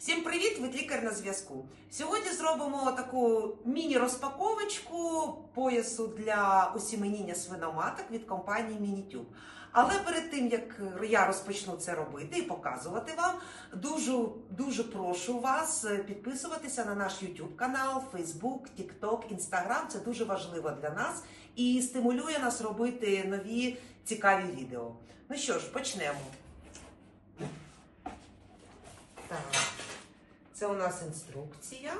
Всім привіт! Ветлікар на зв'язку. Сьогодні зробимо таку міні-розпаковочку поясу для осіменіння свиноматок від компанії Мінітюб. Але перед тим як я розпочну це робити і показувати вам, дуже дуже прошу вас підписуватися на наш YouTube канал, Facebook, TikTok, Instagram. Це дуже важливо для нас і стимулює нас робити нові цікаві відео. Ну що ж, почнемо. Так. Це у нас інструкція.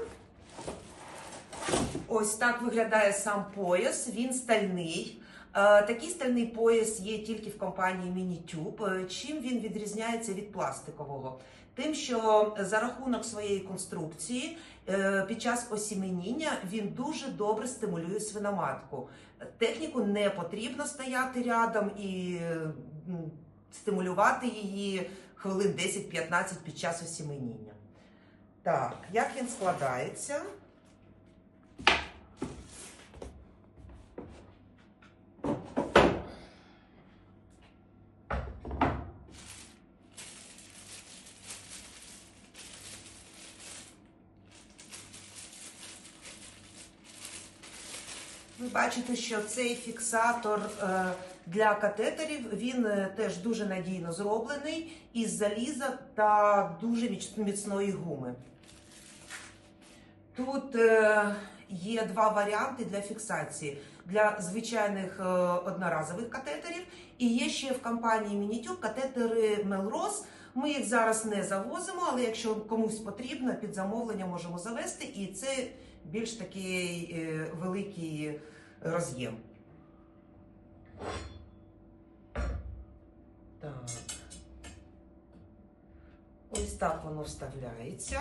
Ось так виглядає сам пояс. Він стальний. Е, Такий стальний пояс є тільки в компанії Мінітюб. Е, Чим він відрізняється від пластикового? Тим, що за рахунок своєї конструкції е, під час осіменіння він дуже добре стимулює свиноматку. Техніку не потрібно стояти рядом і стимулювати її хвилин 10-15 під час осіменіння. Так, як він складається? Ви бачите, що цей фіксатор е, для катетерів він е, теж дуже надійно зроблений із заліза та дуже міцної гуми. Тут е, є два варіанти для фіксації для звичайних одноразових катетерів. І є ще в компанії Мінітюб катетери Melrose. Ми їх зараз не завозимо, але якщо комусь потрібно, під замовлення можемо завести. І це більш такий е, великий роз'єм. Так. Ось так воно вставляється.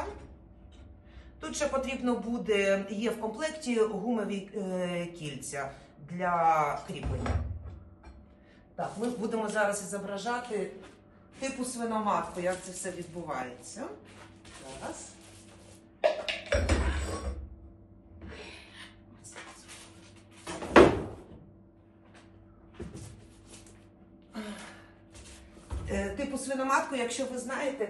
Тут ще потрібно буде, є в комплекті гумові е, кільця для кріплення. Так, ми будемо зараз зображати типу свиноматку, як це все відбувається. Зараз. Типу свиноматку, якщо ви знаєте,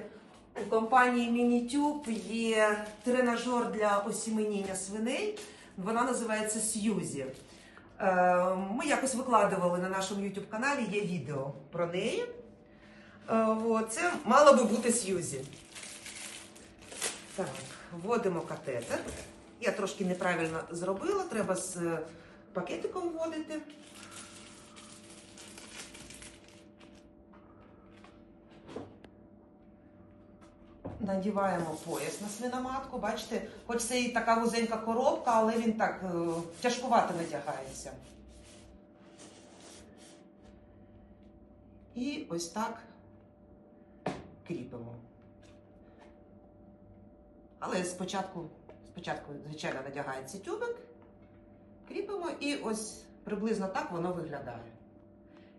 у компанії Мінітюб є тренажер для осіменіння свиней. Вона називається Сьюзі. Е, Ми якось викладували на нашому YouTube каналі, є відео про неї. Е, Це мало би бути Сьюзі. Так, вводимо катетер. Я трошки неправильно зробила, треба з е, пакетиком вводити. Надіваємо пояс на свиноматку. Бачите, хоч це і така вузенька коробка, але він так е, тяжкувато натягається. І ось так кріпимо. Але спочатку, спочатку, звичайно, надягається тюбик, кріпимо і ось приблизно так воно виглядає.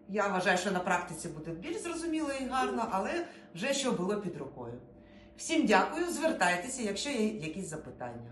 Я вважаю, що на практиці буде більш зрозуміло і гарно, але вже що було під рукою. Всім дякую, звертайтеся, якщо є якісь запитання.